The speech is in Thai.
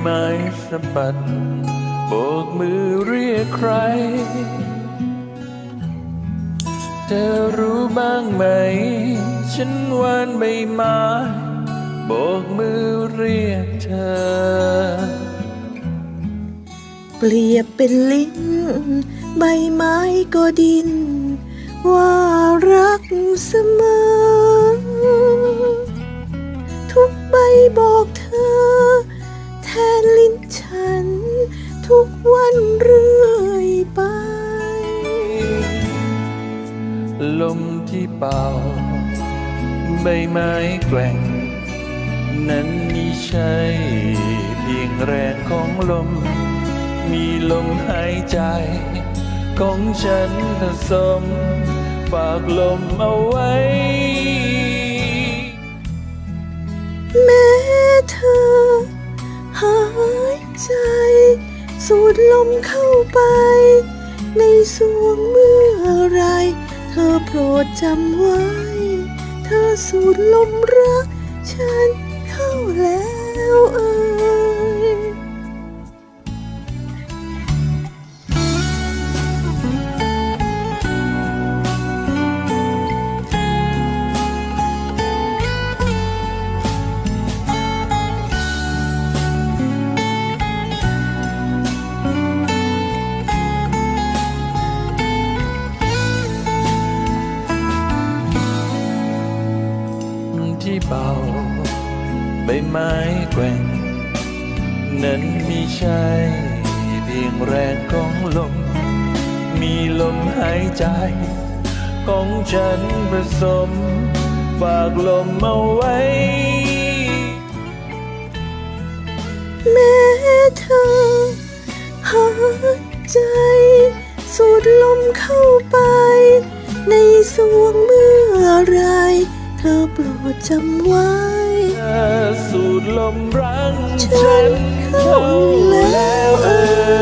ไม้สะบัดโบกมือเรียกใคร เธอรู้บ้างไหม ฉันวานใบไม้โบกมือเรียกเธอ เปรียบเป็นลิ้น ใบไม้ก็ดิน ว่ารักเสมอ ทุกใบบอกเธอ ฉันทุกวันเรื่อยไป ลมที่เป่า ใบไม้แกว่ง นั้นนี่ใช่เพียงแรงของลม มีลมหายใจ ของฉันผสม ฝากลมเอาไว้ ใจ สูดลมเข้าไป ในสวงเมื่อไร เธอโปรดจำไว้ เธอสูดลมรักฉันาใบไม้แกว่ง นั้นไม่ใช่เพียงแรงของลม มีลมหายใจ ของฉันผสม ฝากลมเอาไว้ แม้เธอหายใจ สูดลมเข้าไป ในสวงเมื่อไร ธอโปรดจำไว้สูดลมรังฉันเข้าแล้วเออ